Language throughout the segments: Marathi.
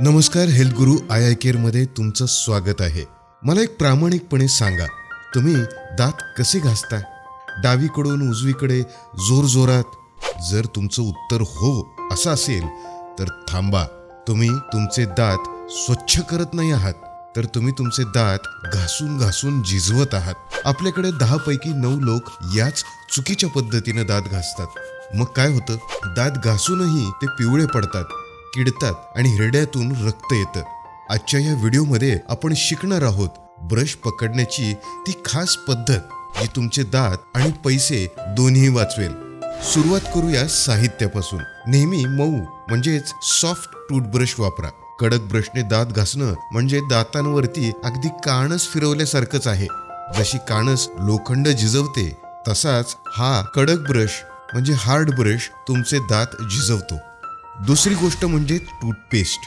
नमस्कार हेल्थ गुरु आय आय केअरमध्ये तुमचं स्वागत आहे. मला एक प्रामाणिकपणे सांगा तुम्ही दात कसे घासता? डावीकडून उजवीकडे जोर जोरात जर तुमचं उत्तर हो असं असेल तर थांबा. तुम्ही तुमचे दात स्वच्छ करत नाही आहात तर तुम्ही तुमचे दात घासून घासून झिजवत आहात. आपल्याकडे दहा पैकी नऊ लोक याच चुकीच्या पद्धतीने दात घासतात. मग काय होतं? दात घासूनही ते पिवळे पडतात. किडतात आणि हिरड्यातून रक्त येतं. आजच्या या व्हिडिओमध्ये आपण शिकणार आहोत ब्रश पकडण्याची ती खास पद्धत जी तुमचे दात आणि पैसे दोन्ही वाचवेल. सुरुवात करूया साहित्यापासून. नेहमी मऊ म्हणजेच सॉफ्ट टूथब्रश वापरा. कडक ब्रशने दात घासणं म्हणजे दातांवरती अगदी काणस फिरवल्यासारखंच आहे. जशी काणस लोखंड झिजवते तसाच हा कडक ब्रश म्हणजे हार्ड ब्रश तुमचे दात झिजवतो. दुसरी गोष्ट म्हणजे टूथपेस्ट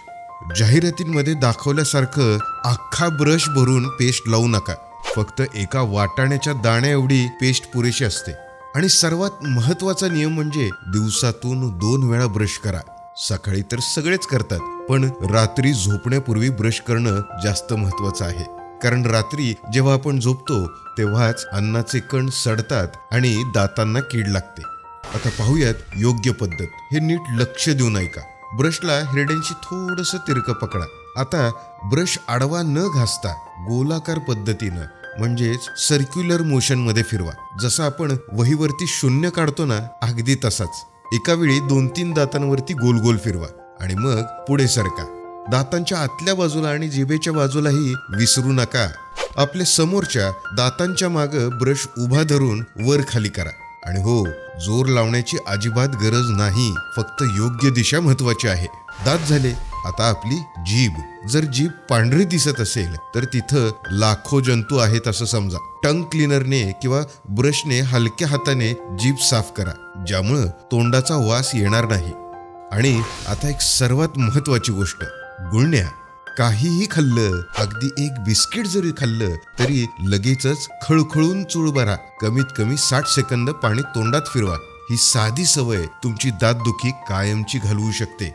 जाहिरातींमध्ये दाखवल्यासारखं अख्खा ब्रश भरून पेस्ट लावू नका. फक्त एका वाटाण्याच्या दाण्या एवढी पेस्ट पुरेशी असते. आणि सर्वात महत्त्वाचा नियम म्हणजे दिवसातून दोन वेळा ब्रश करा. सकाळी तर सगळेच करतात पण रात्री झोपण्यापूर्वी ब्रश करणं जास्त महत्वाचं आहे. कारण रात्री जेव्हा आपण झोपतो तेव्हाच अन्नाचे कण सडतात आणि दातांना कीड लागते. आता पाहूयात योग्य पद्धत. हे नीट लक्ष देऊन ऐका ब्रशला हिरड्यांशी थोडस तिरकं पकडा. आता ब्रश आडवा न घासता गोलाकार पद्धतीनं म्हणजेच सर्क्युलर मोशनमध्ये फिरवा. जसं आपण वहीवरती शून्य काढतो ना अगदी तसाच. एका वेळी दोन तीन दातांवरती गोल गोल फिरवा आणि मग पुढे सरका. दातांच्या आतल्या बाजूला आणि जिभेच्या बाजूलाही विसरू नका. आपल्या समोरच्या दातांच्या माग ब्रश उभा धरून वर खाली करा. आणि हो जोर लावण्याची अजिबात गरज नाही फक्त योग्य दिशा महत्वाची आहे. दात झाले आता आपली जीभ. जर जीभ पांढरी दिसत असेल तर तिथं लाखो जंतू आहेत असं समजा. टंग क्लिनरने किंवा ब्रशने हलक्या हाताने जीभ साफ करा ज्यामुळं तोंडाचा वास येणार नाही. आणि आता एक सर्वात महत्वाची गोष्ट गुळण्या. काहीही खाल्लं अगदी एक बिस्किट जरी खाल्लं तरी लगेचच खळखळून चूळ भरा. कमीत कमी साठ सेकंद पाणी तोंडात फिरवा. ही साधी सवय तुमची दातदुखी कायमची घालवू शकते.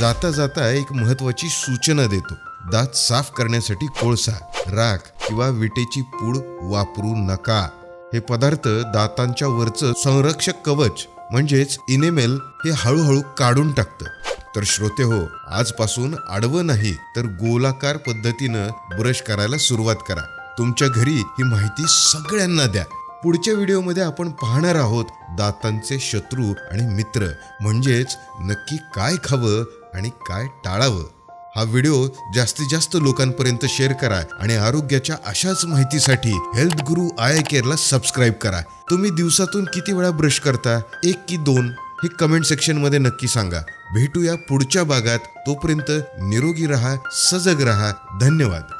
जाता जाता एक महत्वाची सूचना देतो. दात साफ करण्यासाठी कोळसा राख किंवा विटेची पूड वापरू नका. हे पदार्थ दातांच्या वरचं संरक्षक कवच म्हणजेच इनेमेल हे हळूहळू काढून टाकतं. तर श्रोते हो आजपासून आडवं नाही तर गोलाकार पद्धतीनं ब्रश करायला सुरुवात करा. तुमच्या घरी ही माहिती सगळ्यांना द्या. पुढच्या व्हिडिओमध्ये आपण पाहणार आहोत दातांचे शत्रू आणि मित्र. म्हणजेच नक्की काय खावं आणि काय टाळावं. हा व्हिडिओ जास्तीत जास्त लोकांपर्यंत शेअर करा आणि आरोग्याच्या अशाच माहितीसाठी हेल्थ गुरु आय केअरला सबस्क्राईब करा. तुम्ही दिवसातून किती वेळा ब्रश करता? एक की दोन? हे कमेंट सेक्शनमध्ये नक्की सांगा. भेटूया पुढच्या भागात. तोपर्यंत निरोगी रहा सजग रहा. धन्यवाद.